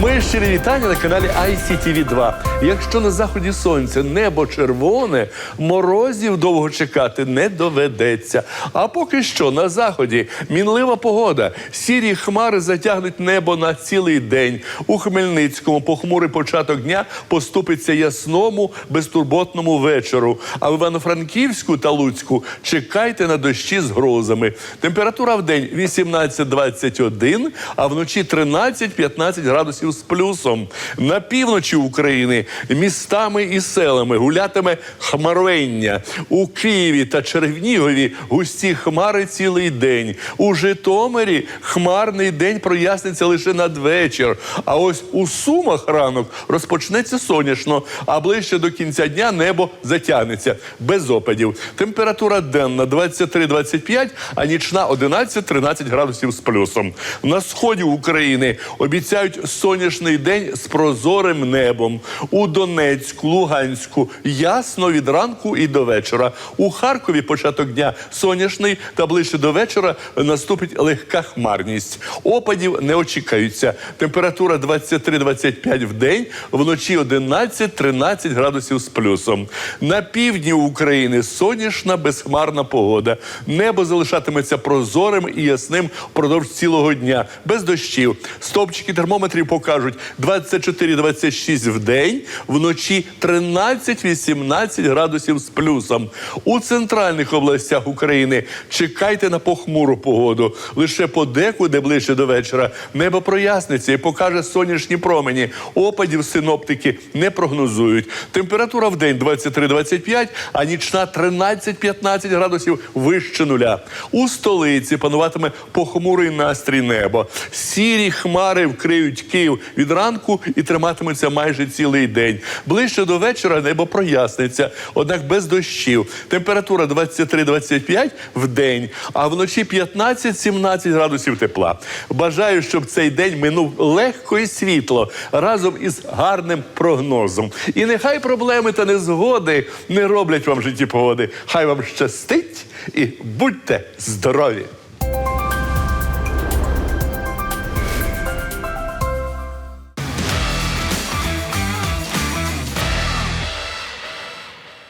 Мої щирі вітання на каналі ICTV 2 Якщо на заході сонця небо червоне, морозів довго чекати не доведеться. А поки що на заході мінлива погода. Сірі хмари затягнуть небо на цілий день. У Хмельницькому похмурий початок дня поступиться ясному, безтурботному вечору. А в Івано-Франківську та Луцьку чекайте на дощі з грозами. Температура в день 18-21, а вночі 13-15 градусів з плюсом. На півночі України містами і селами гулятиме хмарвення. У Києві та Червнігові густі хмари цілий день. У Житомирі хмарний день проясниться лише надвечір. А ось у Сумах ранок розпочнеться сонячно, а ближче до кінця дня небо затягнеться без опадів. Температура денна 23-25, а нічна 11-13 градусів з плюсом. На сході України обіцяють сонячний день з прозорим небом. У Донецьку, Луганську ясно від ранку і до вечора. У Харкові початок дня сонячний та ближче до вечора наступить легка хмарність. Опадів не очікується. Температура 23-25 в день, вночі 11-13 градусів з плюсом. На півдні України сонячна безхмарна погода. Небо залишатиметься прозорим і ясним впродовж цілого дня, без дощів. Стопчики термометрів покажуть 24-26 в день, вночі 13-18 градусів з плюсом. У центральних областях України чекайте на похмуру погоду. Лише подекуди ближче до вечора небо проясниться і покаже сонячні промені. Опадів синоптики не прогнозують. Температура в день 23-25, а нічна 13-15 градусів вище нуля. У столиці пануватиме похмурий настрій неба. Сірі хмари вкриють Київ від ранку і триматимуться майже цілий день. Ближче до вечора небо проясниться, однак без дощів. Температура 23-25 в день, а вночі 15-17 градусів тепла. Бажаю, щоб цей день минув легко і світло разом із гарним прогнозом. І нехай проблеми та незгоди не роблять вам житті погоди. Хай вам щастить і будьте здорові!